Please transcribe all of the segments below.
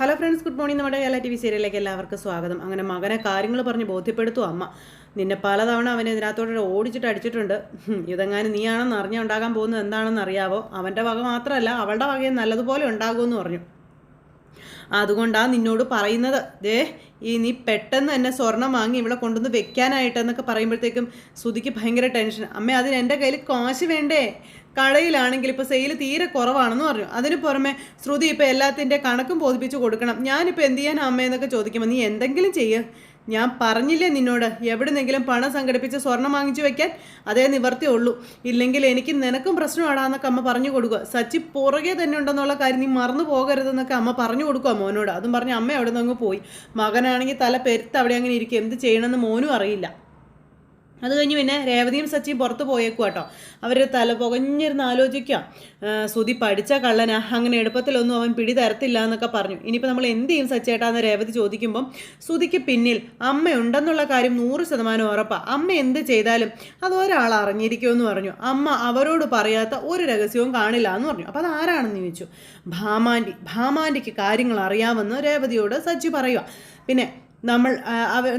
Hello friends good morning നമ്മുടെ Kerala T V സീരിയലിലേക്ക് എല്ലാവർക്കും സ്വാഗതം. അങ്ങനെ മകനെ കാര്യങ്ങൾ പറഞ്ഞ് ബോധ്യപ്പെടുത്തും അമ്മ. നിന്നെ പലതവണ അവനെ ഇതിനകത്തോടെ ഓടിച്ചിട്ട് അടിച്ചിട്ടുണ്ട്. ഇതെങ്ങാനും നീയാണെന്ന് അറിഞ്ഞാൽ ഉണ്ടാകാൻ പോകുന്നത് എന്താണെന്ന് അറിയാവോ? അവന്റെ വക മാത്രമല്ല അവളുടെ വകയും നല്ലതുപോലെ ഉണ്ടാകുമെന്ന് പറഞ്ഞു. അതുകൊണ്ടാണ് നിന്നോട് പറയുന്നത്. ദേ ഈ നീ പെട്ടെന്ന് എന്നെ സ്വർണം വാങ്ങി ഇവിടെ കൊണ്ടുവന്ന് വെക്കാനായിട്ടെന്നൊക്കെ പറയുമ്പോഴത്തേക്കും ശ്രുതിക്ക് ഭയങ്കര ടെൻഷൻ അമ്മ അതിന് എന്റെ കയ്യിൽ കാശ് വേണ്ടേ? കടയിലാണെങ്കിൽ ഇപ്പോൾ സെയിൽ തീരെ കുറവാണെന്ന് പറഞ്ഞു. അതിന് പുറമെ ശ്രുതി ഇപ്പോൾ എല്ലാത്തിന്റെ കണക്കും ബോധിപ്പിച്ച് കൊടുക്കണം. ഞാനിപ്പോൾ എന്ത് ചെയ്യാൻ അമ്മയെന്നൊക്കെ ചോദിക്കുമ്പോൾ നീ എന്തെങ്കിലും ചെയ്യുക ഞാൻ പറഞ്ഞില്ലേ നിന്നോട് എവിടുന്നെങ്കിലും പണം സംഘടിപ്പിച്ച് സ്വർണം വാങ്ങിച്ചു വെക്കാൻ? അതേ നിവർത്തിയുള്ളൂ ഇല്ലെങ്കിൽ എനിക്ക് നിനക്കും പ്രശ്നമാടാന്നൊക്കെ അമ്മ പറഞ്ഞു കൊടുക്കുക. സച്ചി പുറകെ തന്നെ ഉണ്ടെന്നുള്ള കാര്യം നീ മറന്നു പോകരുതെന്നൊക്കെ അമ്മ പറഞ്ഞു കൊടുക്കുക മോനോട്. അതും പറഞ്ഞ് അമ്മ അവിടെ നിന്ന് അങ്ങ് പോയി. മകനാണെങ്കിൽ തല പെരുത്ത് അവിടെ അങ്ങനെ ഇരിക്കും. എന്ത് ചെയ്യണമെന്ന് മോനും അറിയില്ല. അത് കഴിഞ്ഞ് പിന്നെ രേവതിയും സച്ചിയും പുറത്ത് പോയേക്കും കേട്ടോ അവർ തല പുകഞ്ഞിരുന്ന് ആലോചിക്കാം സുതി പഠിച്ച കള്ളനാ. അങ്ങനെ എളുപ്പത്തിലൊന്നും അവൻ പിടി തരത്തില്ല എന്നൊക്കെ പറഞ്ഞു. ഇനിയിപ്പോൾ നമ്മൾ എന്ത് ചെയ്യും സച്ചേട്ടാന്ന് രേവതി ചോദിക്കുമ്പം സുതിക്ക് പിന്നിൽ അമ്മയുണ്ടെന്നുള്ള കാര്യം നൂറ് ശതമാനം ഉറപ്പാണ് അമ്മ എന്ത് ചെയ്താലും അത് ഒരാൾ അറിഞ്ഞിരിക്കുമെന്ന് പറഞ്ഞു. അമ്മ അവരോട് പറയാത്ത ഒരു രഹസ്യവും കാണില്ല എന്ന് പറഞ്ഞു. അപ്പോൾ അത് ആരാണെന്ന് ചോദിച്ചു. ഭാമാന്റെ ഭാമാന്റിക്ക് കാര്യങ്ങൾ അറിയാമെന്ന് രേവതിയോട് സച്ചി പറയുക പിന്നെ നമ്മൾ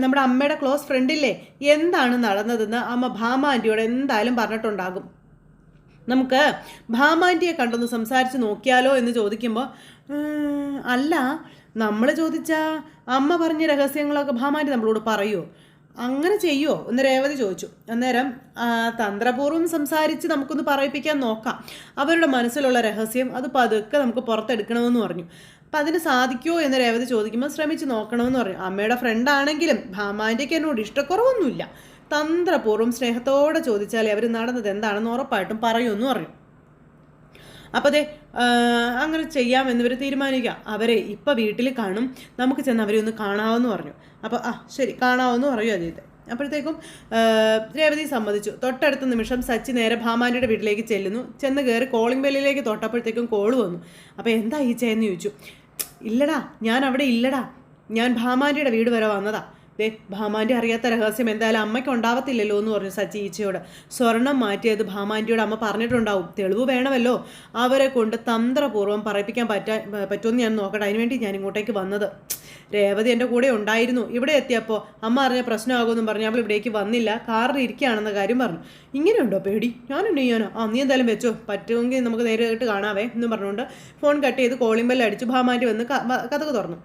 നമ്മുടെ അമ്മയുടെ ക്ലോസ് ഫ്രണ്ടില്ലേ? എന്താണ് നടന്നതെന്ന് അമ്മ ഭാമാന്റിയോട് എന്തായാലും പറഞ്ഞിട്ടുണ്ടാകും. നമുക്ക് ഭാമാന്റിയെ കണ്ടൊന്ന് സംസാരിച്ച് നോക്കിയാലോ എന്ന് ചോദിക്കുമ്പോൾ അല്ല നമ്മൾ ചോദിച്ചാൽ അമ്മ പറഞ്ഞ രഹസ്യങ്ങളൊക്കെ ഭാമാന്റി നമ്മളോട് പറയുമോ അങ്ങനെ ചെയ്യുമോ എന്ന് രേവതി ചോദിച്ചു. അന്നേരം തന്ത്രപൂർവം സംസാരിച്ച് നമുക്കൊന്ന് പറയിപ്പിക്കാൻ നോക്കാം. അവരുടെ മനസ്സിലുള്ള രഹസ്യം അത് പതുക്കെ നമുക്ക് പുറത്തെടുക്കണമെന്ന് പറഞ്ഞു. അപ്പം അതിന് സാധിക്കുമോ എന്ന് രേവതി ചോദിക്കുമ്പോൾ ശ്രമിച്ച് നോക്കണമെന്ന് പറയും. അമ്മയുടെ ഫ്രണ്ടാണെങ്കിലും ഭാമാന്റെക്ക് എന്നോട് ഇഷ്ടക്കുറവൊന്നുമില്ല. തന്ത്രപൂർവം സ്നേഹത്തോടെ ചോദിച്ചാലേ അവർ നടന്നത് എന്താണെന്ന് ഉറപ്പായിട്ടും പറയുമെന്ന് പറയും. അപ്പോൾ അതെ അങ്ങനെ ചെയ്യാമെന്ന് ഇവർ തീരുമാനിക്കുക. അവരെ ഇപ്പം വീട്ടിൽ കാണും. നമുക്ക് ചെന്ന് അവരെ ഒന്ന് കാണാമെന്ന് പറഞ്ഞു. അപ്പോൾ ആ ശരി കാണാമെന്ന് പറയും അതീത് അപ്പോഴത്തേക്കും രേവതി സമ്മതിച്ചു. തൊട്ടടുത്ത നിമിഷം സച്ചി നേരെ ഭാമാന്റെ വീട്ടിലേക്ക് ചെല്ലുന്നു. ചെന്ന് കയറി കോളിംഗ് ബെല്ലിലേക്ക് തൊട്ടപ്പോഴത്തേക്കും കോൾ വന്നു. അപ്പോൾ എന്താ ഈ ചേന്ന് ചോദിച്ചു. ഇല്ലടാ ഞാൻ അവിടെ ഇല്ലടാ. ഞാൻ ഭാമാന്റെ വീട് വരെ വന്നതാ. ദേ ഭാമാന്റെ അറിയാത്ത രഹസ്യം എന്തായാലും അമ്മയ്ക്ക് ഉണ്ടാവത്തില്ലല്ലോ എന്ന് പറഞ്ഞു സച്ചി ഈച്ചയോട്. സ്വർണം മാറ്റിയത് ഭാമാന്റിയോട് അമ്മ പറഞ്ഞിട്ടുണ്ടാവും. തെളിവ് വേണമല്ലോ. അവരെ കൊണ്ട് തന്ത്രപൂർവം പറയിപ്പിക്കാൻ പറ്റാ പറ്റുമെന്ന് ഞാൻ നോക്കട്ടെ. അതിനുവേണ്ടി ഞാൻ ഇങ്ങോട്ടേക്ക് വന്നത്. രേവതി എന്റെ കൂടെ ഉണ്ടായിരുന്നു. ഇവിടെ എത്തിയപ്പോൾ അമ്മ അറിഞ്ഞ പ്രശ്നമാകുമെന്നും പറഞ്ഞ് അവൾ ഇവിടേക്ക് വന്നില്ല. കാറിൽ ഇരിക്കുകയാണെന്ന കാര്യം പറഞ്ഞു. ഇങ്ങനെയുണ്ടോ പേടി? ഞാനുണ്ട് ചെയ്യാനോ? ആ നീ എന്തായാലും വെച്ചോ. പറ്റുമെങ്കിൽ നമുക്ക് നേരിട്ട് കാണാവേ എന്ന് പറഞ്ഞുകൊണ്ട് ഫോൺ കട്ട് ചെയ്ത് കോളിംഗ് ബെല്ല് അടിച്ച് ഭാമാന്റെ വന്ന് കഥക്ക് തുറന്നു.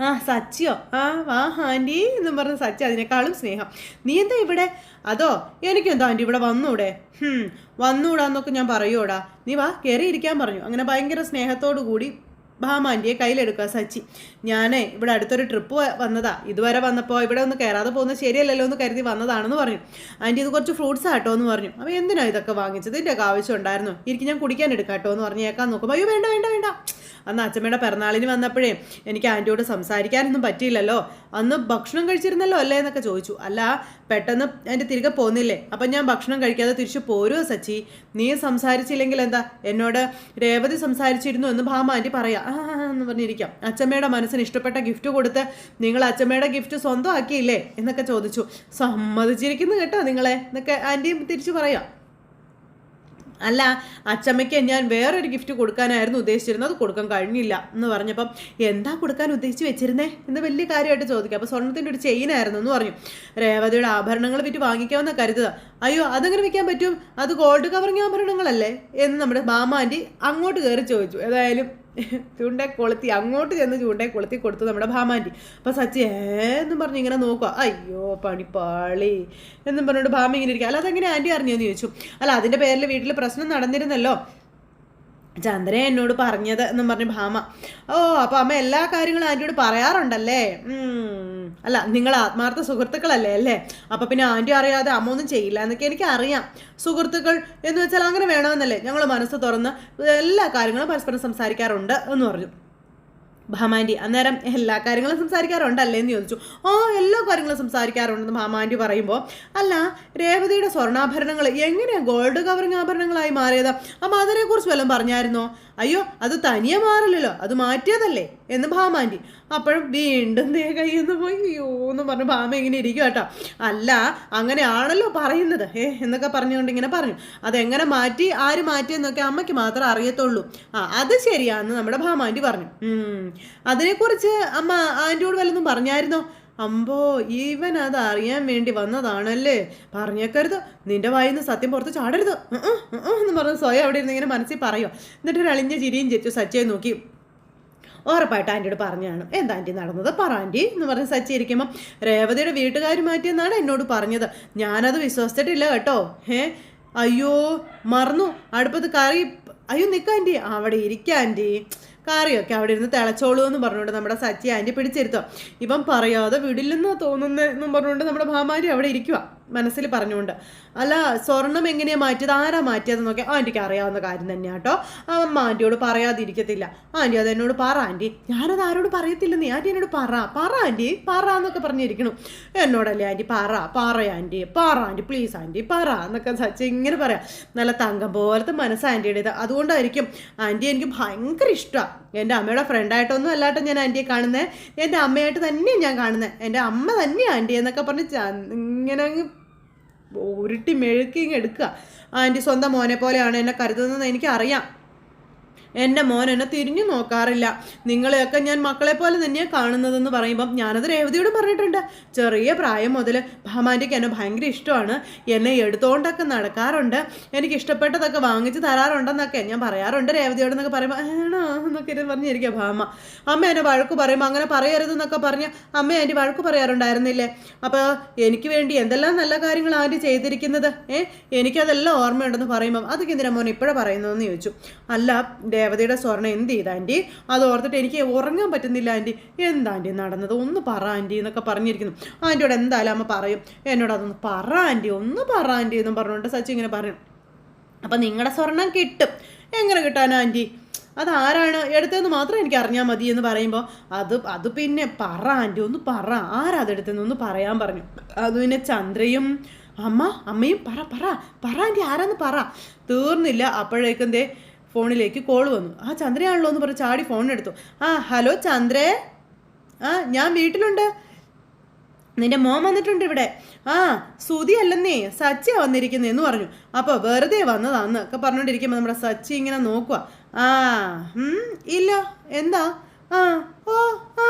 ആ സച്ചിയോ? ആ വാ ആന്റി എന്നും പറഞ്ഞ സച്ചി അതിനേക്കാളും സ്നേഹം. നീ എന്താ ഇവിടെ? അതോ എനിക്കെന്താ ആന്റി ഇവിടെ വന്നൂടെ? വന്നൂടാന്നൊക്കെ ഞാൻ പറയൂടാ നീ വാ കയറി ഇരിക്കാൻ പറഞ്ഞു. അങ്ങനെ ഭയങ്കര സ്നേഹത്തോടു കൂടി ഭാമാന്റിയെ കയ്യിലെടുക്കുക സച്ചി. ഞാൻ ഇവിടെ അടുത്തൊരു ട്രിപ്പ് വന്നതാ. ഇതുവരെ വന്നപ്പോൾ ഇവിടെ ഒന്ന് കയറാതെ പോകുന്നത് ശരിയല്ലല്ലോ എന്ന് കരുതി വന്നതാണെന്ന് പറഞ്ഞു. ആന്റി ഇത് കുറച്ച് ഫ്രൂട്ട്സ് ആട്ടോ എന്ന് പറഞ്ഞു. അപ്പോൾ എന്തിനാ ഇതൊക്കെ വാങ്ങിച്ചത്? ഇതിന്റെ ഒക്കെ ആവശ്യം ഉണ്ടായിരുന്നു. ഇരിക്കും ഞാൻ കുടിക്കാൻ എടുക്കാട്ടോ എന്ന് പറഞ്ഞ് കേൾക്കാൻ നോക്കുമ്പോൾ അയ്യോ വേണ്ട വേണ്ട വേണ്ട. അന്ന് അച്ഛമ്മയുടെ പിറന്നാളിന് വന്നപ്പോഴേ എനിക്ക് ആന്റിയോട് സംസാരിക്കാനൊന്നും പറ്റിയില്ലല്ലോ. അന്ന് ഭക്ഷണം കഴിച്ചിരുന്നല്ലോ അല്ലേ എന്നൊക്കെ ചോദിച്ചു. അല്ല പെട്ടെന്ന് എന്റെ തിരികെ പോകുന്നില്ലേ അപ്പം ഞാൻ ഭക്ഷണം കഴിക്കാതെ തിരിച്ചു പോരുമോ സച്ചി? നീ സംസാരിച്ചില്ലെങ്കിൽ എന്താ? എന്നോട് രേവതി സംസാരിച്ചിരുന്നു എന്ന് ഭാമ ആന്റി പറയാം. ആ എന്ന് പറഞ്ഞിരിക്കാം. അച്ഛമ്മയുടെ മനസ്സിന് ഇഷ്ടപ്പെട്ട ഗിഫ്റ്റ് കൊടുത്ത് നിങ്ങൾ അച്ഛമ്മയുടെ ഗിഫ്റ്റ് സ്വന്തമാക്കിയില്ലേ എന്നൊക്കെ ചോദിച്ചു. സമ്മതിച്ചിരിക്കുന്നു കേട്ടോ നിങ്ങളെ എന്നൊക്കെ ആന്റിയും തിരിച്ചു പറയാം. അല്ല അച്ചമ്മയ്ക്ക് ഞാൻ വേറൊരു ഗിഫ്റ്റ് കൊടുക്കാനായിരുന്നു ഉദ്ദേശിച്ചിരുന്നത്. അത് കൊടുക്കാൻ കഴിഞ്ഞില്ല എന്ന് പറഞ്ഞപ്പം എന്താ കൊടുക്കാൻ ഉദ്ദേശിച്ച് വെച്ചിരുന്നേ എന്ന് വലിയ കാര്യമായിട്ട് ചോദിക്കുക അപ്പോൾ സ്വർണത്തിന്റെ ഒരു ചെയിനായിരുന്നു എന്ന് പറഞ്ഞു. രേവതിയുടെ ആഭരണങ്ങൾ വിറ്റ് വാങ്ങിക്കാമെന്ന് കരുതുക. അയ്യോ അതെങ്ങനെ വിൽക്കാൻ പറ്റും? അത് ഗോൾഡ് കവറിങ് ആഭരണങ്ങളല്ലേ? എന്ന് നമ്മുടെ ബാമ ആന്റി അങ്ങോട്ട് കയറി ചോദിച്ചു. ഏതായാലും ചൂണ്ടേ കൊളുത്തി അങ്ങോട്ട് ചെന്ന് ചൂണ്ടേ കൊളുത്തി കൊടുത്തു നമ്മുടെ ഭാമാന്റി അപ്പോൾ സച്ചി ഏന്നും പറഞ്ഞ് ഇങ്ങനെ നോക്കുക. അയ്യോ പണിപ്പാളി. എന്നും പറഞ്ഞോണ്ട് ഭാമ ഇങ്ങനെ ഇരിക്കുക. അല്ല അതെങ്ങനെ ആന്റി അറിഞ്ഞെന്ന് ചോദിച്ചു. അല്ല അതിന്റെ പേരിൽ വീട്ടിൽ പ്രശ്നം നടന്നിരുന്നല്ലോ. ചന്ദ്ര എന്നോട് പറഞ്ഞത് എന്നും പറഞ്ഞ് ഭാമ ഓ അപ്പോൾ അമ്മ എല്ലാ കാര്യങ്ങളും ആന്റിയോട് പറയാറുണ്ടല്ലേ. അല്ല നിങ്ങൾ ആത്മാർത്ഥ സുഹൃത്തുക്കളല്ലേ അല്ലേ? അപ്പോൾ പിന്നെ ആന്റി അറിയാതെ അമ്മ ഒന്നും ചെയ്യില്ല എന്നൊക്കെ എനിക്ക് അറിയാം. സുഹൃത്തുക്കൾ എന്ന് വെച്ചാൽ അങ്ങനെ വേണമെന്നല്ലേ? ഞങ്ങൾ മനസ്സ് തുറന്ന് എല്ലാ കാര്യങ്ങളും പരസ്പരം സംസാരിക്കാറുണ്ട് എന്ന് പറഞ്ഞു. ഭാമാന്റി അന്നേരം എല്ലാ കാര്യങ്ങളും സംസാരിക്കാറുണ്ടല്ലേ എന്ന് ചോദിച്ചു. ഓ എല്ലാ കാര്യങ്ങളും സംസാരിക്കാറുണ്ടെന്ന് ഭാമാന്റി പറയുമ്പോൾ അല്ല രേവതിയുടെ സ്വർണാഭരണങ്ങൾ എങ്ങനെയാണ് ഗോൾഡ് കവറിങ് ആഭരണങ്ങളായി മാറിയത്? അപ്പം അതിനെക്കുറിച്ച് വല്ലതും പറഞ്ഞായിരുന്നോ? അയ്യോ അത് തനിയെ മാറില്ലല്ലോ. അത് മാറ്റിയതല്ലേ? എന്ന് ഭാമാന്റി. അപ്പോഴും വീണ്ടും ദേ കയ്യിൽ പോയി അയ്യോ എന്ന് പറഞ്ഞു ഭാമ ഇങ്ങനെ ഇരിക്കും കേട്ടോ അല്ല അങ്ങനെയാണല്ലോ പറയുന്നത്. ഏ എന്നൊക്കെ പറഞ്ഞുകൊണ്ട് ഇങ്ങനെ പറഞ്ഞു. അതെങ്ങനെ മാറ്റി? ആര് മാറ്റിയെന്നൊക്കെ അമ്മയ്ക്ക് മാത്രമേ അറിയത്തുള്ളൂ. ആ അത് ശരിയാണെന്ന് നമ്മുടെ ഭാമാന്റി പറഞ്ഞു. അതിനെക്കുറിച്ച് അമ്മ ആന്റിയോട് വല്ലതും പറഞ്ഞായിരുന്നോ? അമ്പോ ഇവൻ അത് അറിയാൻ വേണ്ടി വന്നതാണല്ലേ? പറഞ്ഞേക്കരുത്. നിന്റെ വായിന്ന് സത്യം പുറത്ത് ചാടരുത്. എന്ന് പറഞ്ഞ് സ്വയം അവിടെ ഇരുന്ന് ഇങ്ങനെ മനസ്സിൽ പറയുക എന്നിട്ട് ഒരു അളിഞ്ഞ ചിരിയും ചെച്ചു സച്ചയെ നോക്കി. ഉറപ്പായിട്ട് ആന്റിയോട് പറഞ്ഞാണ് എന്താ ആന്റി നടന്നത്? പറ ആന്റി എന്ന് പറഞ്ഞ് സച്ചി ഇരിക്കുമ്പം രേവതിയുടെ വീട്ടുകാർ മാറ്റിയെന്നാണ് എന്നോട് പറഞ്ഞത്. ഞാനത് വിശ്വസിച്ചിട്ടില്ല കേട്ടോ. ഏ അയ്യോ മറന്നു. അടുപ്പത്ത് കറി അയ്യോ നിൽക്കാന്റി അവിടെ ഇരിക്ക ആന്റി കറിയൊക്കെ അവിടെ ഇരുന്ന് തിളച്ചോളൂ എന്ന് പറഞ്ഞുകൊണ്ട് നമ്മുടെ സച്ചി ആന്റി പിടിച്ചിരുത്തോ ഇവൻ പറയാതെ വിടില്ലെന്നാ തോന്നുന്നതെന്നും പറഞ്ഞുകൊണ്ട് നമ്മുടെ ഭാമാരി അവിടെ ഇരിക്കുക മനസ്സിൽ പറഞ്ഞുകൊണ്ട്. അല്ല സ്വർണം എങ്ങനെയാണ് മാറ്റിയത്? ആരാ മാറ്റിയതെന്നൊക്കെ ആന്റിക്ക് അറിയാവുന്ന കാര്യം തന്നെയാണ് കേട്ടോ അമ്മ ആന്റിയോട് പറയാതിരിക്കത്തില്ല. ആന്റി അത് എന്നോട് പറ ആന്റി ഞാനത് ആരോട് പറയത്തില്ലെന്നേ. ആന്റി എന്നോട് പറ. പറ ആന്റി പറ എന്നൊക്കെ പറഞ്ഞിരിക്കണം. എന്നോടല്ലേ ആന്റി പറ. പറ ആന്റി പറ ആന്റി പ്ലീസ് ആന്റി പറ എന്നൊക്കെ സച്ച ഇങ്ങനെ പറയാം. നല്ല തങ്കം പോലത്തെ മനസ്സ് ആന്റിയുടേത് അതുകൊണ്ടായിരിക്കും ആന്റി എനിക്ക് ഭയങ്കര ഇഷ്ടമാണ് എന്റെ അമ്മയുടെ ഫ്രണ്ടായിട്ടൊന്നും അല്ലാട്ടോ ഞാൻ ആന്റിയെ കാണുന്നത് എന്റെ അമ്മയായിട്ട് തന്നെയാണ് ഞാൻ കാണുന്നത് എന്റെ അമ്മ തന്നെയാണ് ആന്റി എന്നൊക്കെ പറഞ്ഞ് ഇങ്ങനെ അങ്ങ് ഉരുട്ടി മെഴുക്കി ഇങ്ങ് എടുക്കുക. ആന്റി സ്വന്തം മോനെ പോലെയാണ് എന്നെ കരുതുന്നതെന്ന് എനിക്കറിയാം. എന്റെ മോൻ എന്നെ തിരിഞ്ഞു നോക്കാറില്ല. നിങ്ങളെയൊക്കെ ഞാൻ മക്കളെ പോലെ തന്നെയാണ് കാണുന്നതെന്ന് പറയുമ്പം ഞാനത് രേവതിയോട് പറഞ്ഞിട്ടുണ്ട്. ചെറിയ പ്രായം മുതൽ ഭാമാന്റെക്ക് എന്നെ ഭയങ്കര ഇഷ്ടമാണ്. എന്നെ എടുത്തുകൊണ്ടൊക്കെ നടക്കാറുണ്ട്. എനിക്ക് ഇഷ്ടപ്പെട്ടതൊക്കെ വാങ്ങിച്ച് തരാറുണ്ടെന്നൊക്കെ ഞാൻ പറയാറുണ്ട് രേവതിയോട് എന്നൊക്കെ പറയുമ്പോൾ ആണോ? എന്നൊക്കെ ഇരുന്ന് പറഞ്ഞിരിക്കുക ഭാമ അമ്മ എന്നെ വഴക്ക് പറയുമ്പോൾ അങ്ങനെ പറയരുതെന്നൊക്കെ പറഞ്ഞ് അമ്മ ആന്റി വഴക്ക് പറയാറുണ്ടായിരുന്നില്ലേ? അപ്പോൾ എനിക്ക് വേണ്ടി എന്തെല്ലാം നല്ല കാര്യങ്ങൾ ആന്റി ചെയ്തിരിക്കുന്നത്? ഏഹ് എനിക്കതെല്ലാം ഓർമ്മയുണ്ടെന്ന് പറയുമ്പം അതൊക്കെ എന്തിനാ മോൻ ഇപ്പോഴാണ് പറയുന്നതെന്ന് ചോദിച്ചു. അല്ല ദേവതയുടെ സ്വർണം എന്ത് ചെയ്ത അത് ഓർത്തിട്ട് എനിക്ക് ഉറങ്ങാൻ പറ്റുന്നില്ല ആന്റി എന്താ നടന്നത്? ഒന്ന് പറ ആന്റി എന്നൊക്കെ പറഞ്ഞിരിക്കുന്നു. ആന്റിയോട് എന്തായാലും അമ്മ പറയും. എന്നോട് അതൊന്ന് പറ ആന്റി ഒന്ന് പറ ആന്റി എന്നും പറഞ്ഞുകൊണ്ട് സച്ചി ഇങ്ങനെ പറയും. അപ്പം നിങ്ങളുടെ സ്വർണം കിട്ടും. എങ്ങനെ കിട്ടാനാ ആന്റി അതാരാണ് എടുത്തതെന്ന് മാത്രം എനിക്ക് അറിഞ്ഞാൽ മതി എന്ന് പറയുമ്പോൾ അത് അത് പിന്നെ പറ ആന്റി ഒന്ന് പറ. ആരാ അതെടുത്തെന്ന് ഒന്ന് പറയാൻ പറഞ്ഞു. അത് പിന്നെ ചന്ദ്രയും അമ്മ അമ്മയും പറ പറ പറ ആന്റി ആരാന്ന് പറ. തീർന്നില്ല. അപ്പോഴേക്കും ദേ ഫോണിലേക്ക് കോൾ വന്നു. ആ ചന്ദ്രയാണല്ലോ എന്ന് പറഞ്ഞ് ചാടി ഫോൺ എടുത്തു. ആ ഹലോ ചന്ദ്രേ. ആ ഞാൻ വീട്ടിലുണ്ട്. നിന്റെ മോൻ വന്നിട്ടുണ്ട് ഇവിടെ. ആ സുതി അല്ലെന്നേ സച്ചിയാ വന്നിരിക്കുന്നേ എന്ന് പറഞ്ഞു. അപ്പോൾ വെറുതെ വന്നതാന്ന് ഒക്കെ പറഞ്ഞുകൊണ്ടിരിക്കുമ്പോൾ നമ്മുടെ സച്ചി ഇങ്ങനെ നോക്കുക ആ ഇല്ല എന്താ? ആ ഓ ആ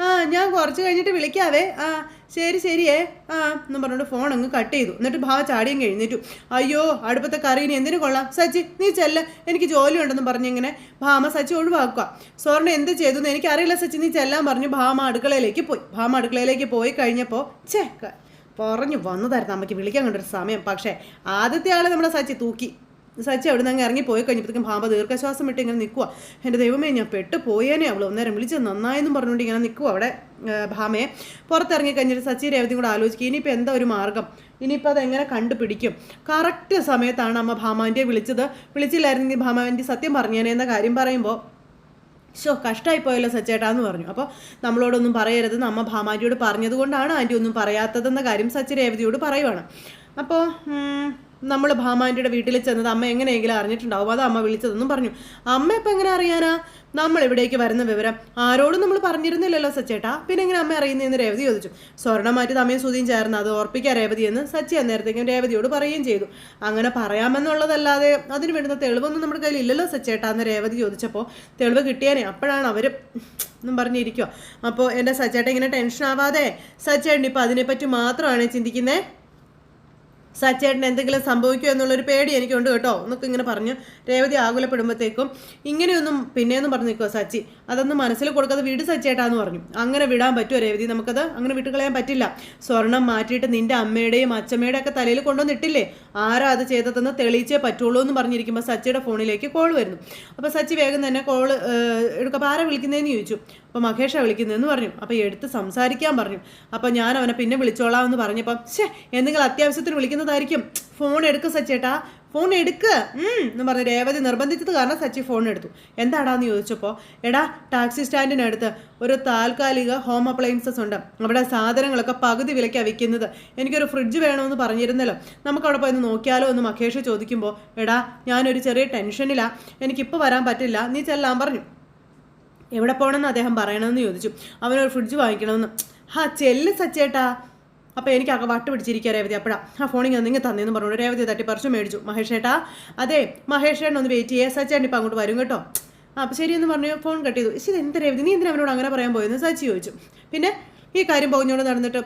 ആ ഞാൻ കുറച്ച് കഴിഞ്ഞിട്ട് വിളിക്കാവേ. ആ ശരി ശരിയേ. ആ എന്നും പറഞ്ഞുകൊണ്ട് ഫോൺ അങ്ങ് കട്ട് ചെയ്തു. എന്നിട്ട് ഭാവ ചാടിയും കഴിഞ്ഞിട്ടു അയ്യോ അടുപ്പത്തെ കറിയിന് എന്തിനു കൊള്ളാം? സച്ചി നീ ചെല്ല. എനിക്ക് ജോലി ഉണ്ടെന്ന് പറഞ്ഞിങ്ങനെ ഭാമ സച്ചി ഒഴിവാക്കുക. സോറിനെ എന്ത് ചെയ്തു എന്ന് എനിക്കറിയില്ല സച്ചി. നീ ചെല്ലാൻ പറഞ്ഞു ഭാമ അടുക്കളയിലേക്ക് പോയി. ഭാമ അടുക്കളയിലേക്ക് പോയി കഴിഞ്ഞപ്പോൾ ക- പറഞ്ഞു വന്നതായിരുന്നു അമ്മയ്ക്ക് വിളിക്കാൻ കണ്ടൊരു സമയം. പക്ഷേ ആദ്യത്തെ ആളെ നമ്മളെ സച്ചി തൂക്കി. സച്ചി അവിടെ നിന്ന് ഇറങ്ങി പോയി കഴിഞ്ഞപ്പോഴത്തേക്കും ഭാമ ദീർഘശ്വാസം വിട്ട് ഇങ്ങനെ നിൽക്കുക എന്റെ ദൈവമേ ഞാൻ പെട്ട് പോയേനെ. അവൾ ഒന്നേരം വിളിച്ച് നന്നായെന്നും പറഞ്ഞുകൊണ്ട് ഇങ്ങനെ നിൽക്കുക അവിടെ ഭാമയെ. പുറത്തിറങ്ങി കഴിഞ്ഞിട്ട് സച്ചി രേവതി കൂടെ ആലോചിക്കുക ഇനിയിപ്പോൾ എന്താ ഒരു മാർഗം? ഇനിയിപ്പോൾ അതെങ്ങനെ കണ്ടുപിടിക്കും? കറക്റ്റ് സമയത്താണ് അമ്മ ഭാമാന്റെ വിളിച്ചത്. വിളിച്ചില്ലായിരുന്നെങ്കിൽ ഭാമാന്റെ സത്യം പറഞ്ഞേനെ എന്ന കാര്യം പറയുമ്പോൾ ഷോ കഷ്ടമായി പോയല്ലോ സച്ചേട്ടാ എന്ന് പറഞ്ഞു. അപ്പോൾ നമ്മളോടൊന്നും പറയരുതെന്ന് അമ്മ ഭാമാജിയോട് പറഞ്ഞതുകൊണ്ടാണ് ആന്റി ഒന്നും പറയാത്തതെന്ന കാര്യം സച്ചി രേവതിയോട് പറയുവാണ്. അപ്പോൾ നമ്മൾ ഭാമാന്റെ വീട്ടിൽ ചെന്നത് അമ്മ എങ്ങനെയെങ്കിലും അറിഞ്ഞിട്ടുണ്ടാവും. അത് അമ്മ വിളിച്ചതെന്നും പറഞ്ഞു. അമ്മ ഇപ്പം എങ്ങനെ അറിയാനാ? നമ്മൾ ഇവിടേക്ക് വരുന്ന വിവരം ആരോടും നമ്മൾ പറഞ്ഞിരുന്നില്ലല്ലോ സച്ചേട്ടാ. പിന്നെ എങ്ങനെ അമ്മ അറിയുന്നതെന്ന് രേവതി ചോദിച്ചു. സ്വർണം മാറ്റി തമ്മയും സുതിയും ചേർന്ന് അത് ഓർപ്പിക്കാൻ രേവതി എന്ന് സച്ചി അന്നേരത്തേക്കും രേവതിയോട് പറയുകയും ചെയ്തു. അങ്ങനെ പറയാമെന്നുള്ളതല്ലാതെ അതിന് വേണ്ടുന്ന തെളിവൊന്നും നമ്മുടെ കയ്യിൽ ഇല്ലല്ലോ സച്ചേട്ടാ എന്ന് രേവതി ചോദിച്ചപ്പോൾ തെളിവ് കിട്ടിയാനേ. അപ്പോഴാണ് അവർ എന്നും പറഞ്ഞിരിക്കുക അപ്പോൾ എന്റെ സച്ചേട്ടൻ ഇങ്ങനെ ടെൻഷൻ ആവാതെ സച്ചേട്ടൻ ഇപ്പോൾ അതിനെപ്പറ്റി മാത്രമാണ് ചിന്തിക്കുന്നത് സച്ചേട്ടൻ എന്തെങ്കിലും സംഭവിക്കുമോ എന്നുള്ളൊരു പേടി എനിക്കുണ്ട് കേട്ടോ. എന്നൊക്കെ ഇങ്ങനെ പറഞ്ഞു രേവതി ആകുലപ്പെടുമ്പോഴത്തേക്കും ഇങ്ങനെയൊന്നും പിന്നെയൊന്നും പറഞ്ഞു നിൽക്കുമോ സച്ചി? അതൊന്നും മനസ്സിൽ കൊടുക്കാതെ വീട് സച്ചേട്ടാന്ന് പറഞ്ഞു. അങ്ങനെ വിടാൻ പറ്റുമോ രേവതി നമുക്കത്? അങ്ങനെ വിട്ടുകളയാൻ പറ്റില്ല. സ്വർണം മാറ്റിയിട്ട് നിന്റെ അമ്മയുടെയും അച്ഛമ്മയുടെ ഒക്കെ തലയിൽ കൊണ്ടുവന്നിട്ടില്ലേ ആരാ അത് ചെയ്തതെന്ന് തെളിയിച്ചേ പറ്റുള്ളൂ എന്ന് പറഞ്ഞിരിക്കുമ്പോൾ സച്ചിയുടെ ഫോണിലേക്ക് കോൾ വരുന്നു. അപ്പോൾ സച്ചി വേഗം തന്നെ കോൾ അപ്പോൾ ആരാ വിളിക്കുന്നതെന്ന് ചോദിച്ചു. അപ്പോൾ വിളിക്കുന്നു വിളിക്കുന്നതെന്ന് പറഞ്ഞു. അപ്പോൾ എടുത്ത് സംസാരിക്കാൻ പറഞ്ഞു. അപ്പോൾ ഞാൻ അവനെ പിന്നെ വിളിച്ചോളാം എന്ന് പറഞ്ഞപ്പം ശേ എന്തെങ്കിലും അത്യാവശ്യത്തിന് വിളിക്കുന്നതായിരിക്കും. ഫോൺ എടുക്കുക സച്ചേട്ടാ. ഫോൺ എടുക്ക്. എന്ന് പറഞ്ഞ് രേവതി നിർബന്ധിച്ചത് കാരണം സച്ചി ഫോൺ എടുത്തു. എന്താടാന്ന് ചോദിച്ചപ്പോൾ എടാ ടാക്സി സ്റ്റാൻഡിനടുത്ത് ഒരു താൽക്കാലിക ഹോം അപ്ലയൻസസ് ഉണ്ട്. അവിടെ സാധനങ്ങളൊക്കെ പകുതി വിലയ്ക്കാണ് വിൽക്കുന്നത്. എനിക്കൊരു ഫ്രിഡ്ജ് വേണമെന്ന് പറഞ്ഞിരുന്നല്ലോ. നമുക്ക് അവിടെ പോയി നോക്കിയാലോ എന്ന് മഹേഷ് ചോദിക്കുമ്പോൾ എടാ ഞാനൊരു ചെറിയ ടെൻഷനിലാണ് എനിക്കിപ്പോൾ വരാൻ പറ്റില്ല. നീ ചെല്ലാൻ പറഞ്ഞു. എവിടെ പോകണമെന്ന് അദ്ദേഹം പറയണമെന്ന് ചോദിച്ചു. അവനൊരു ഫ്രിഡ്ജ് വാങ്ങിക്കണമെന്ന്. ഹാ ചെല്ല് സച്ചേട്ടാ. അപ്പോൾ എനിക്ക് ആകെ വട്ട് പിടിച്ചിരിക്കുക രേവതി അപ്പോഴാ. ആ ഫോണിൽ നിങ്ങൾ തന്നെയെന്ന് പറഞ്ഞു രേവതി തട്ടി തട്ടിപ്പറിച്ചു മേടിച്ചു. മഹേഷ് ഏട്ടാ അതെ മഹേഷ് ചേട്ടൻ ഒന്ന് വെയിറ്റ് ചെയ്യുക സച്ചേട്ടൻ ഇപ്പം അങ്ങോട്ട് വരും കേട്ടോ. അപ്പോൾ ശരിയെന്ന് പറഞ്ഞു ഫോൺ കട്ട് ചെയ്തു. ശരി എന്ത് രേവതി? നീ എന്തിനാ അവനോട് അങ്ങനെ പറയാൻ പോയെന്ന്? സച്ചി ചോദിച്ചു. പിന്നെ ഈ കാര്യം പോകുന്നോട് നടന്നിട്ട്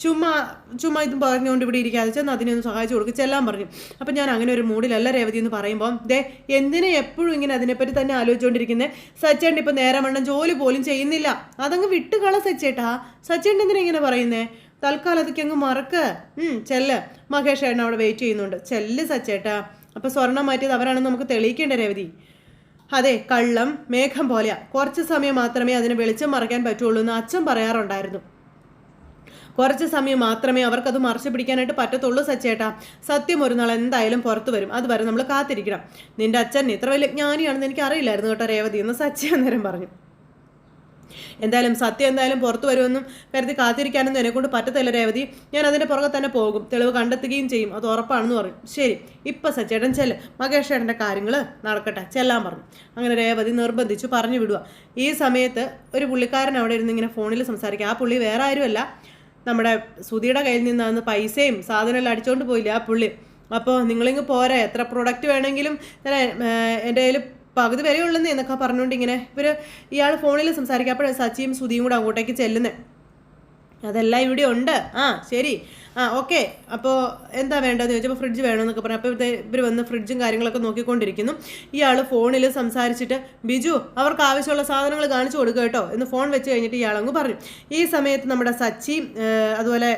ചുമ്മാ ചുമ്മാ ഇതും പറഞ്ഞുകൊണ്ട് ഇവിടെ ഇരിക്കാതെ ചെന്ന് അതിനെ ഒന്ന് സഹായിച്ചു കൊടുക്കുക ചെല്ലാൻ പറഞ്ഞു. അപ്പം ഞാൻ അങ്ങനെ ഒരു മൂഡിലല്ല രേവതി എന്ന് പറയുമ്പോൾ ദേ എന്തിനെ എപ്പോഴും ഇങ്ങനെ അതിനെപ്പറ്റി തന്നെ ആലോചിച്ചുകൊണ്ടിരിക്കുന്നത് സച്ചേട്ടൻ ഇപ്പം നേരം വണ്ണം ജോലി പോലും ചെയ്യുന്നില്ല. അതങ്ങ് വിട്ടുകള സച്ചേട്ടാ. സച്ചേട്ടൻ എന്തിനാ ഇങ്ങനെ പറയുന്നേ? തൽക്കാലം അതൊക്കെ അങ്ങ് മറക്ക്. ചെല്ല്. മഹേഷ് ഏട്ടൻ അവിടെ വെയിറ്റ് ചെയ്യുന്നുണ്ട്. ചെല്ല് സച്ചേട്ടാ. അപ്പോൾ സ്വർണം മാറ്റിയത് അവരാണെന്ന് നമുക്ക് തെളിയിക്കേണ്ട രേവതി. അതെ കള്ളം മേഘം പോലെയാ. കുറച്ച് സമയം മാത്രമേ അതിന് വെളിച്ചം മറക്കാൻ പറ്റുള്ളൂ എന്ന് അച്ഛൻ പറയാറുണ്ടായിരുന്നു. കുറച്ച് സമയം മാത്രമേ അവർക്കത് മറച്ചു പിടിക്കാനായിട്ട് പറ്റത്തുള്ളൂ സച്ചേട്ടാ. സത്യം ഒരു നാൾ എന്തായാലും പുറത്തു വരും. അതുവരെ നമ്മൾ കാത്തിരിക്കണം. നിന്റെ അച്ഛൻ ഇത്ര വലിയ ജ്ഞാനിയാണെന്ന് എനിക്ക് അറിയില്ലായിരുന്നു കേട്ടോ രേവതി എന്ന് സച്ചി അന്നേരം പറഞ്ഞു. എന്തായാലും സത്യം എന്തായാലും പുറത്തു വരുമെന്നും കരുതി കാത്തിരിക്കാനൊന്നും എന്നെക്കൊണ്ട് പറ്റത്തില്ല രേവതി. ഞാൻ അതിന്റെ പുറകെ തന്നെ പോകും. തെളിവ് കണ്ടെത്തുകയും ചെയ്യും. അത് ഉറപ്പാണെന്ന് പറയും. ശരി ഇപ്പം സച്ചേട്ടൻ ചെല്ല്. മകേഷ് ചേട്ടന്റെ കാര്യങ്ങൾ നടക്കട്ടെ. ചെല്ലാൻ പറഞ്ഞു. അങ്ങനെ രേവതി നിർബന്ധിച്ചു പറഞ്ഞു വിടുക. ഈ സമയത്ത് ഒരു പുള്ളിക്കാരൻ അവിടെ ഇരുന്ന് ഇങ്ങനെ ഫോണിൽ സംസാരിക്കുക. ആ പുള്ളി വേറെ ആരുമല്ല. നമ്മുടെ സുധിയുടെ കയ്യിൽ നിന്നാണ് പൈസയും സാധനമെല്ലാം അടിച്ചുകൊണ്ട് പോയില്ല ആ പുള്ളി? അപ്പോൾ നിങ്ങളിങ്ങ് പോരാ എത്ര പ്രൊഡക്റ്റ് വേണമെങ്കിലും എന്റെ കയ്യിൽ പകുതി വരെ ഉള്ളെന്നേ എന്നൊക്കെ പറഞ്ഞുകൊണ്ട് ഇങ്ങനെ ഇവർ ഇയാൾ ഫോണിൽ സംസാരിക്കുക അപ്പോഴാണ് സച്ചിയും സുധിയും കൂടെ അങ്ങോട്ടേക്ക് ചെല്ലുന്നത് അതെല്ലാം ഇവിടെ ഉണ്ട്. ആ ശരി. ആ ഓക്കെ. അപ്പോൾ എന്താ വേണ്ടതെന്ന് ചോദിച്ചപ്പോൾ ഫ്രിഡ്ജ് വേണമെന്നൊക്കെ പറഞ്ഞു. അപ്പോൾ ഇവർ വന്ന് ഫ്രിഡ്ജും കാര്യങ്ങളൊക്കെ നോക്കിക്കൊണ്ടിരിക്കുന്നു. ഇയാൾ ഫോണിൽ സംസാരിച്ചിട്ട് ബിജു അവർക്ക് ആവശ്യമുള്ള സാധനങ്ങൾ കാണിച്ചു കൊടുക്കുക കേട്ടോ എന്ന് ഫോൺ വെച്ച് കഴിഞ്ഞിട്ട് ഇയാളങ്ങ് പറഞ്ഞു. ഈ സമയത്ത് നമ്മുടെ സച്ചി അതുപോലെ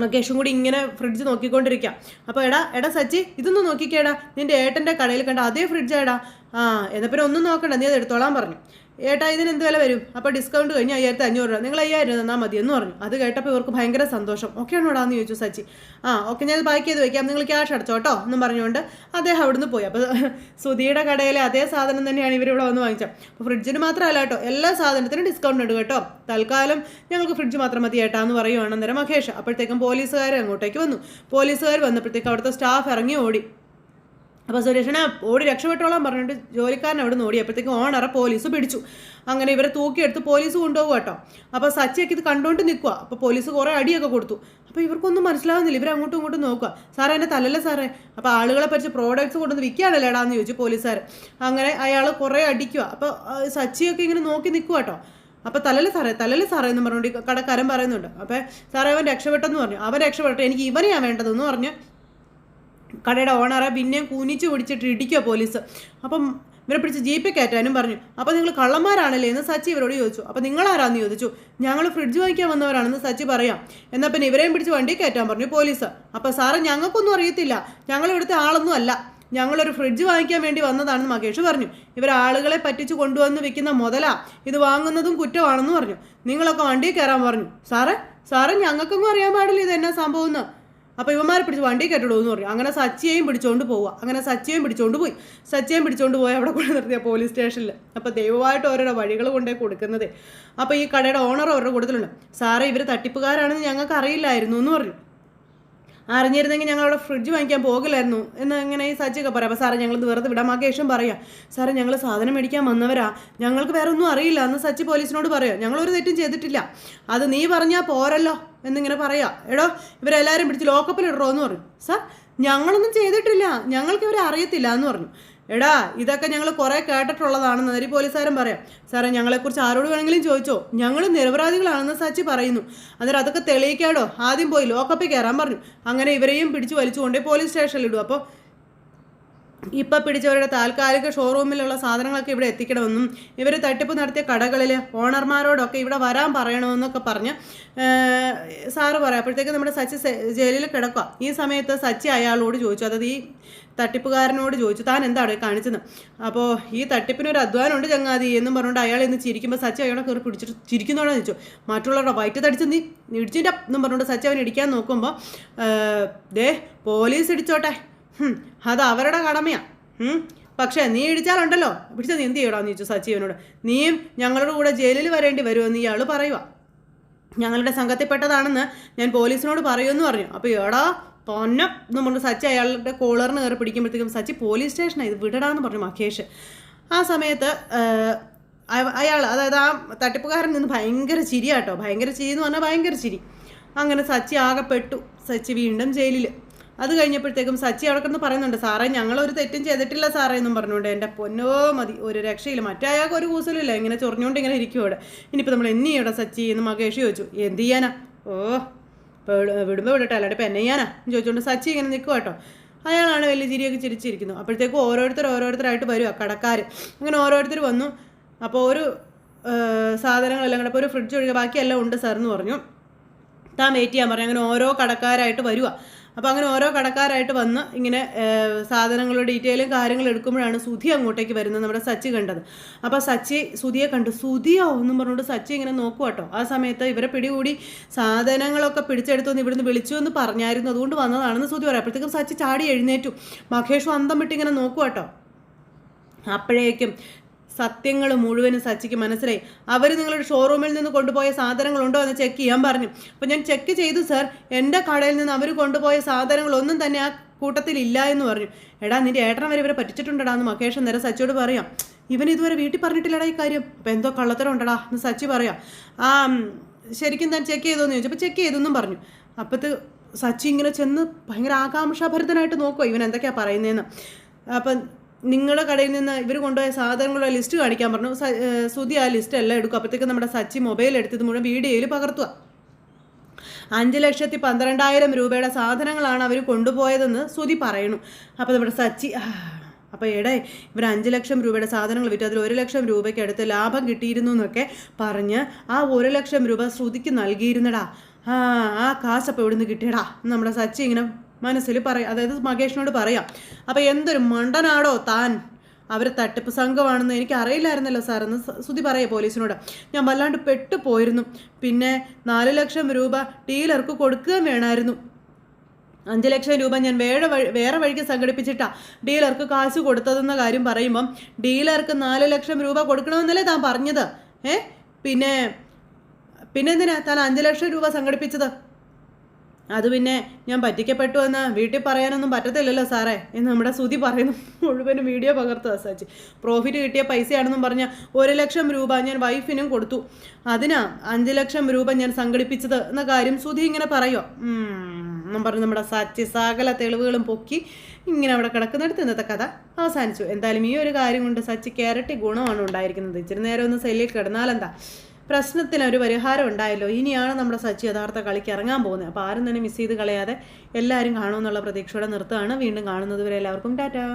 മകേഷും കൂടി ഇങ്ങനെ ഫ്രിഡ്ജ് നോക്കിക്കൊണ്ടിരിക്കാം. അപ്പോൾ എടാ എടാ സച്ചി ഇതൊന്നും നോക്കിക്കേടാ. നിന്റെ ഏട്ടന്റെ കടയിൽ കണ്ട അതേ ഫ്രിഡ്ജാടാ ആ എന്നാൽ പിന്നെ ഒന്നും നോക്കണ്ട. നീ അത് എടുത്തോളാൻ പറഞ്ഞു. ഏട്ടാ ഇതിന് എന്ത് വില വരും? അപ്പോൾ ഡിസ്കൗണ്ട് കഴിഞ്ഞ് അയ്യായിരത്തി അഞ്ഞൂറ് രൂപ. നിങ്ങൾ അയ്യായിരം തന്നാൽ മതി എന്ന് പറഞ്ഞു. അത് കേട്ടപ്പോൾ ഇവർക്ക് ഭയങ്കര സന്തോഷം. ഓക്കെ ആണോടാന്ന് ചോദിച്ചു സച്ചി. ആ ഓക്കെ ഞാൻ ബാക്ക് ചെയ്ത് വെക്കാം. നിങ്ങൾ ക്യാഷ് അടച്ചോ കേട്ടോ എന്നും പറഞ്ഞുകൊണ്ട് അദ്ദേഹം അവിടുന്ന് പോയി. അപ്പോൾ സുധിയുടെ കടയിലെ അതേ സാധനം തന്നെയാണ് ഇവരിവിടെ വന്ന് വാങ്ങിച്ചത്. അപ്പോൾ ഫ്രിഡ്ജിന് മാത്രമല്ല കേട്ടോ എല്ലാ സാധനത്തിനും ഡിസ്കൗണ്ട് ഉണ്ട് കേട്ടോ തൽക്കാലം ഞങ്ങൾക്ക് ഫ്രിഡ്ജ് മാത്രം മതി ഏട്ടാ എന്ന് പറയുവാണ് അന്നേരം മഹേഷ്. അപ്പോഴത്തേക്കും പോലീസുകാർ അങ്ങോട്ടേക്ക് വന്നു. പോലീസുകാർ വന്നപ്പോഴത്തേക്കും അവിടുത്തെ സ്റ്റാഫ് ഇറങ്ങി ഓടി. അപ്പോൾ സുരേഷനെ ഓടി രക്ഷപ്പെട്ടോളാൻ പറഞ്ഞിട്ട് ജോലിക്കാരൻ അവിടെ നിന്ന് ഓടിയപ്പോഴത്തേക്കും ഓണറെ പോലീസ് പിടിച്ചു. അങ്ങനെ ഇവരെ തൂക്കിയെടുത്ത് പോലീസ് കൊണ്ടുപോകും കേട്ടോ. അപ്പോൾ സച്ചിയൊക്കെ ഇത് കണ്ടുകൊണ്ട് നിൽക്കുക അപ്പോൾ പോലീസ് കുറേ അടിയൊക്കെ കൊടുത്തു. അപ്പോൾ ഇവർക്കൊന്നും മനസ്സിലാവുന്നില്ല. ഇവർ അങ്ങോട്ടും ഇങ്ങോട്ടും നോക്കുക സാറേ എന്റെ തല്ലല്ലേ സാറേ? അപ്പോൾ ആളുകളെ പറ്റി പ്രോഡക്റ്റ്സ് കൊണ്ടുവന്ന് വിൽക്കുകയാണല്ലേടാന്ന് ചോദിച്ചു പോലീസുകാർ അങ്ങനെ അയാൾ കുറേ അടിക്കുക അപ്പോൾ സച്ചിയൊക്കെ ഇങ്ങനെ നോക്കി നിൽക്കുക കേട്ടോ. അപ്പോൾ തലല് സാറേ? തലല് സാറേ എന്ന് പറഞ്ഞുകൊണ്ട് കടക്കാരൻ പറയുന്നുണ്ട്. അപ്പോൾ സാറേ അവൻ രക്ഷപ്പെട്ടെന്ന് പറഞ്ഞു. അവൻ രക്ഷപ്പെട്ടു എനിക്ക് ഇവനെയാണ് വേണ്ടതെന്ന് പറഞ്ഞു കടയുടെ ഓണറെ പിന്നെയും കുനിച്ചു പിടിച്ചിട്ട് ഇടിക്കുക പോലീസ്. അപ്പം ഇവരെ പിടിച്ച് ജീപ്പിൽ കയറ്റാനും പറഞ്ഞു. അപ്പോൾ നിങ്ങൾ കള്ളന്മാരാണല്ലേ എന്ന് സച്ചി ഇവരോട് ചോദിച്ചു. അപ്പോൾ നിങ്ങളാരാന്ന് ചോദിച്ചു. ഞങ്ങൾ ഫ്രിഡ്ജ് വാങ്ങിക്കാൻ വന്നവരാണെന്ന് സച്ചി പറയാം. എന്നാൽ പിന്നെ ഇവരെയും പിടിച്ച് വണ്ടി കയറ്റാൻ പറഞ്ഞു പോലീസ്. അപ്പോൾ സാറ് ഞങ്ങൾക്കൊന്നും അറിയത്തില്ല. ഞങ്ങൾ ഇവിടുത്തെ ആളൊന്നും അല്ല. ഞങ്ങളൊരു ഫ്രിഡ്ജ് വാങ്ങിക്കാൻ വേണ്ടി വന്നതാണെന്ന് മകേഷ് പറഞ്ഞു. ഇവർ ആളുകളെ പറ്റിച്ച് കൊണ്ടുവന്ന് വിൽക്കുന്ന മുതലാ. ഇത് വാങ്ങുന്നതും കുറ്റമാണെന്ന് പറഞ്ഞു. നിങ്ങളൊക്കെ വണ്ടിയിൽ കയറാൻ പറഞ്ഞു. സാറേ സാറേ ഞങ്ങൾക്കൊന്നും അറിയാൻ പാടില്ല ഇത് എന്നാ സംഭവം എന്ന്. അപ്പോൾ ഇവന്മാരെ പിടിച്ച് വണ്ടി കെട്ടിടൂ എന്ന് പറയും. അങ്ങനെ സച്ചിയെയും പിടിച്ചുകൊണ്ട് പോവുക. അങ്ങനെ സച്ചിയെയും പിടിച്ചുകൊണ്ട് പോയി. സച്ചിയെയും പിടിച്ചുകൊണ്ട് പോയി അവിടെ കൊണ്ട് നിർത്തിയ പോലീസ് സ്റ്റേഷനിൽ അപ്പോൾ ദൈവമായിട്ട് ഓരോരോ വഴികൾ കൊണ്ടേ കൊടുക്കുന്നതേ. അപ്പോൾ ഈ കടയുടെ ഓണർ അവരുടെ കൂടുതലുണ്ട് സാറേ ഇവർ തട്ടിപ്പുകാരാണെന്ന് ഞങ്ങൾക്ക് അറിയില്ലായിരുന്നു എന്ന് പറഞ്ഞു. അറിഞ്ഞിരുന്നെങ്കിൽ ഞങ്ങൾ അവിടെ ഫ്രിഡ്ജ് വാങ്ങിക്കാൻ പോകില്ലായിരുന്നു എന്ന് ഇങ്ങനെ ഈ സച്ചിയൊക്കെ പറയാം. അപ്പോൾ സാറേ ഞങ്ങളിത് വെറുതെ വിടാമാക്കിയ ശേഷം പറയാം. സാറേ ഞങ്ങൾ സാധനം മേടിക്കാൻ വന്നവരാ. ഞങ്ങൾക്ക് വേറെ ഒന്നും അറിയില്ല എന്ന് സച്ചി പോലീസിനോട് പറയാം. ഞങ്ങളൊരു തെറ്റും ചെയ്തിട്ടില്ല. അത് നീ പറഞ്ഞാൽ പോരല്ലോ എന്നിങ്ങനെ പറയാം. എടോ ഇവരെല്ലാവരും പിടിച്ച് ലോക്കപ്പിലിടറോ എന്ന് പറഞ്ഞു. സാർ ഞങ്ങളൊന്നും ചെയ്തിട്ടില്ല. ഞങ്ങൾക്ക് ഇവരെ അറിയത്തില്ല എന്ന് പറഞ്ഞു. എടാ ഇതൊക്കെ ഞങ്ങൾ കുറേ കേട്ടിട്ടുള്ളതാണെന്ന് നരി പോലീസുകാരൻ പറയാം. സാറേ ഞങ്ങളെക്കുറിച്ച് ആരോട് വേണമെങ്കിലും ചോദിച്ചോ? ഞങ്ങൾ നിരപരാധികളാണെന്ന് സച്ചി പറയുന്നു. അന്നേരം അതൊക്കെ തെളിയിക്കാടോ? ആദ്യം പോയി ലോക്കപ്പിൽ കയറാൻ പറഞ്ഞു. അങ്ങനെ ഇവരെയും പിടിച്ചു വലിച്ചുകൊണ്ടേ പോലീസ് സ്റ്റേഷനിൽ ഇടും. അപ്പോൾ ഇപ്പം പിടിച്ചവരുടെ താൽക്കാലിക ഷോറൂമിലുള്ള സാധനങ്ങളൊക്കെ ഇവിടെ എത്തിക്കണമെന്നും ഇവർ തട്ടിപ്പ് നടത്തിയ കടകളിൽ ഓണർമാരോടൊക്കെ ഇവിടെ വരാൻ പറയണമെന്നൊക്കെ പറഞ്ഞ് സാറ് പറയാം. അപ്പോഴത്തേക്ക് നമ്മുടെ സച്ചി ജയിലിൽ കിടക്കുക ഈ സമയത്ത് സച്ചി അയാളോട് ചോദിച്ചു. അതായത് ഈ തട്ടിപ്പുകാരനോട് ചോദിച്ചു. താൻ എന്താണ് കാണിച്ചത്? അപ്പോൾ ഈ തട്ടിപ്പിനൊരു അധ്വാനമുണ്ട് ചങ്ങാതി എന്നും പറഞ്ഞുകൊണ്ട് അയാൾ ഇന്ന് ചിരിക്കുമ്പോൾ സച്ചി അയാളെ കയറി പിടിച്ചിട്ട് ചിരിക്കുന്നോടാന്ന് ചോദിച്ചു. മറ്റുള്ളവരുടെ വയറ്റ് തടിച്ച് നീ ഇടിച്ചിന്റെ എന്നും പറഞ്ഞുകൊണ്ട് സച്ചി അവൻ ഇടിക്കാൻ നോക്കുമ്പോൾ ദേ പോലീസ് ഇടിച്ചോട്ടെ. അത് അവരുടെ കടമയാണ്. പക്ഷേ നീ ഇടിച്ചാലുണ്ടല്ലോ. പിടിച്ച നീ എന്ത് ചെയ്യടാന്ന് ചോദിച്ചു സച്ചിവനോട് നീയും ഞങ്ങളുടെ കൂടെ ജയിലിൽ വരേണ്ടി വരുമെന്ന് ഇയാൾ പറയുക ഞങ്ങളുടെ സംഘത്തിൽപ്പെട്ടതാണെന്ന് ഞാൻ പോലീസിനോട് പറയുമെന്ന് പറഞ്ഞു. അപ്പോൾ എടാ പൊന്ന. നമ്മൾ സച്ചി അയാളുടെ കോളറിന് കയറി പിടിക്കുമ്പോഴത്തേക്കും സച്ചി പോലീസ് സ്റ്റേഷനാണ് ഇത് വിടടാന്ന് പറഞ്ഞു മഹേഷ്. ആ സമയത്ത് അയാൾ അതായത് ആ തട്ടിപ്പുകാരൻ നിന്ന് ഭയങ്കര ചിരിയാട്ടോ. ഭയങ്കര ചിരി എന്ന് പറഞ്ഞാൽ ഭയങ്കര ചിരി. അങ്ങനെ സച്ചി ആകെപ്പെട്ടു. പെട്ടു സച്ചി വീണ്ടും ജയിലിൽ അത് കഴിഞ്ഞപ്പോഴത്തേക്കും സച്ചി അവിടെ കിടന്ന് പറയുന്നുണ്ട് സാറേ ഞങ്ങൾ ഒരു തെറ്റും ചെയ്തിട്ടില്ല സാറേ എന്നും പറഞ്ഞുകൊണ്ട് എന്റെ പൊന്നോ മതി ഒരു രക്ഷയില്ല. മറ്റേ അയാൾക്ക് ഒരു കൂസലില്ല ഇങ്ങനെ ചൊറിഞ്ഞുകൊണ്ട് ഇങ്ങനെ ഇരിക്കും അവിടെ. ഇനിയിപ്പോൾ നമ്മൾ എന്നീ ഇവിടെ സച്ചി എന്ന് മകേഷ് ചോദിച്ചു. എന്ത് ചെയ്യാനാ? ഓ വിടുമ്പോൾ വിടട്ടെ അല്ലാണ്ട് ഇപ്പം എന്നെ ചെയ്യാനാ? എന്ന് ചോദിച്ചുകൊണ്ട് സച്ചി ഇങ്ങനെ നിൽക്കുക കേട്ടോ. അയാളാണ് വലിയ ചിരിയൊക്കെ ചിരിച്ചിരിക്കുന്നു. അപ്പോഴത്തേക്കും ഓരോരുത്തർ ഓരോരുത്തരായിട്ട് വരുക കടക്കാർ അങ്ങനെ ഓരോരുത്തർ വന്നു. അപ്പോൾ ഒരു സാധനങ്ങളെല്ലാം കൂടെ അപ്പോൾ ഒരു ഫ്രിഡ്ജ് ഒഴികെ ബാക്കിയെല്ലാം ഉണ്ട് സാർ എന്ന് പറഞ്ഞു. താൻ വെയിറ്റ് ചെയ്യാൻ പറഞ്ഞു. അങ്ങനെ ഓരോ കടക്കാരായിട്ട് വരിക അപ്പോൾ അങ്ങനെ ഓരോ കടക്കാരായിട്ട് വന്ന് ഇങ്ങനെ സാധനങ്ങളുടെ ഡീറ്റെയിലും കാര്യങ്ങളും എടുക്കുമ്പോഴാണ് സുധി അങ്ങോട്ടേക്ക് വരുന്നത് നമ്മുടെ സച്ചി കണ്ടത്. അപ്പോൾ സച്ചി സുധിയെ കണ്ടു. സുധിയോ എന്നും പറഞ്ഞുകൊണ്ട് സച്ചി ഇങ്ങനെ നോക്കുക കേട്ടോ ആ സമയത്ത് ഇവരെ പിടികൂടി സാധനങ്ങളൊക്കെ പിടിച്ചെടുത്തു എന്ന് ഇവിടുന്ന് വിളിച്ചു എന്ന് പറഞ്ഞായിരുന്നു. അതുകൊണ്ട് വന്നതാണെന്ന് സുധി പറയാം. അപ്പോഴത്തേക്കും സച്ചി ചാടി എഴുന്നേറ്റു. മഹേഷും അന്തം വിട്ട് ഇങ്ങനെ നോക്കുക കേട്ടോ അപ്പോഴേക്കും സത്യങ്ങൾ മുഴുവനും സച്ചിക്ക് മനസ്സിലായി. അവർ നിങ്ങളുടെ ഷോറൂമിൽ നിന്ന് കൊണ്ടുപോയ സാധനങ്ങളുണ്ടോ എന്ന് ചെക്ക് ചെയ്യാൻ പറഞ്ഞു. അപ്പോൾ ഞാൻ ചെക്ക് ചെയ്തു സർ എന്റെ കടയിൽ നിന്ന് അവർ കൊണ്ടുപോയ സാധനങ്ങളൊന്നും തന്നെ ആ കൂട്ടത്തിൽ ഇല്ല എന്ന് പറഞ്ഞു. എടാ നിന്റെ ഏട്ടനെ വരെ ഇവരെ പറ്റിച്ചിട്ടുണ്ടടാ എന്ന് മകേഷ് നേരെ സച്ചിയോട് പറയാം. ഇവൻ ഇതുവരെ വീട്ടിൽ പറഞ്ഞിട്ടില്ലടാ ഈ കാര്യം. അപ്പോൾ എന്തോ കള്ളത്തരം ഉണ്ടടാ എന്ന് സച്ചി പറയാം. ആ ശരിക്കും ഞാൻ ചെക്ക് ചെയ്തോന്ന് ചോദിച്ചു. അപ്പോൾ ചെക്ക് ചെയ്തെന്നും പറഞ്ഞു. അപ്പോഴത്തെ സച്ചി ഇങ്ങനെ ചെന്ന് ഭയങ്കര ആകാംക്ഷാഭരിതനായിട്ട് നോക്കുമോ ഇവൻ എന്തൊക്കെയാണ് പറയുന്നതെന്ന് അപ്പം നിങ്ങളുടെ കടയിൽ നിന്ന് ഇവർ കൊണ്ടുപോയ സാധനങ്ങളുടെ ലിസ്റ്റ് കാണിക്കാൻ പറഞ്ഞു. സുതി ആ ലിസ്റ്റ് എല്ലാം എടുക്കും. അപ്പോഴത്തേക്കും നമ്മുടെ സച്ചി മൊബൈൽ എടുത്തത് മുഴുവൻ വീഡിയോയിൽ പകർത്തുക. അഞ്ച് ലക്ഷത്തി പന്ത്രണ്ടായിരം രൂപയുടെ സാധനങ്ങളാണ് അവർ കൊണ്ടുപോയതെന്ന് സുതി പറയണു അപ്പോൾ നമ്മുടെ സച്ചി അപ്പോൾ എടേ ഇവർ അഞ്ച് ലക്ഷം രൂപയുടെ സാധനങ്ങൾ വിറ്റ് അതിൽ ഒരു ലക്ഷം രൂപയ്ക്ക് അടുത്ത് ലാഭം കിട്ടിയിരുന്നു എന്നൊക്കെ പറഞ്ഞ് ആ ഒരു ലക്ഷം രൂപ ശ്രുതിക്ക് നൽകിയിരുന്നടാ. ആ ആ കാശപ്പം ഇവിടുന്ന് കിട്ടിയടാ. നമ്മുടെ സച്ചി ഇങ്ങനെ മനസ്സിൽ പറയാം. അതായത് മകേഷിനോട് പറയാം. അപ്പോൾ എന്തൊരു മണ്ടനാടോ താൻ. അവർ തട്ടിപ്പ് സംഘമാണെന്ന് എനിക്ക് അറിയില്ലായിരുന്നല്ലോ സാർ എന്ന് സ- സുധി പറയേ പോലീസിനോട്. ഞാൻ വല്ലാണ്ട് പെട്ടുപോയിരുന്നു. പിന്നെ നാല് ലക്ഷം രൂപ ഡീലർക്ക് കൊടുക്കുകയും വേണമായിരുന്നു അഞ്ച് ലക്ഷം രൂപ ഞാൻ വേറെ വഴി വേറെ വഴിക്ക് സംഘടിപ്പിച്ചിട്ടാ ഡീലർക്ക് കാശ് കൊടുത്തതെന്ന കാര്യം പറയുമ്പം ഡീലർക്ക് നാല് ലക്ഷം രൂപ കൊടുക്കണമെന്നല്ലേ താൻ പറഞ്ഞത്? ഏ? പിന്നെ പിന്നെ എന്തിനാ താൻ അഞ്ച് ലക്ഷം രൂപ സംഘടിപ്പിച്ചത്? അത് പിന്നെ ഞാൻ പറ്റിക്കപ്പെട്ടു എന്ന് വീട്ടിൽ പറയാനൊന്നും പറ്റത്തില്ലല്ലോ സാറേ എന്ന് നമ്മുടെ സുധി പറയുന്നു. മുഴുവനും വീഡിയോ പകർത്തുക സച്ചി പ്രോഫിറ്റ് കിട്ടിയ പൈസയാണെന്നും പറഞ്ഞ ഒരു ലക്ഷം രൂപ ഞാൻ വൈഫിനും കൊടുത്തു. അതിനാ അഞ്ച് ലക്ഷം രൂപ ഞാൻ സംഘടിപ്പിച്ചത് എന്ന കാര്യം സുധി ഇങ്ങനെ പറയുമോ എന്നും പറഞ്ഞ് നമ്മുടെ സച്ചി സകല തെളിവുകളും പൊക്കി ഇങ്ങനെ അവിടെ കിടക്കുന്നിടത്ത് ഇന്നത്തെ കഥ അവസാനിച്ചു. എന്തായാലും ഈ ഒരു കാര്യം കൊണ്ട് സച്ചി ഇരട്ടി ഗുണമാണ് ഉണ്ടായിരിക്കുന്നത്. ഇച്ചിരി നേരം ഒന്ന് സെല്ലിൽ കിടന്നാലെന്താ? പ്രശ്നത്തിന് ഒരു പരിഹാരം ഉണ്ടായല്ലോ. ഇനിയാണ് നമ്മുടെ സച്ചി യഥാർത്ഥ കളിക്ക് ഇറങ്ങാൻ പോകുന്നത്. അപ്പോൾ ആരും തന്നെ മിസ് ചെയ്ത് കളയാതെ എല്ലാവരും കാണുമെന്നുള്ള പ്രതീക്ഷയോടെ നിർത്തുകയാണ്. വീണ്ടും കാണുന്നത് വരെ എല്ലാവർക്കും ടാറ്റാ.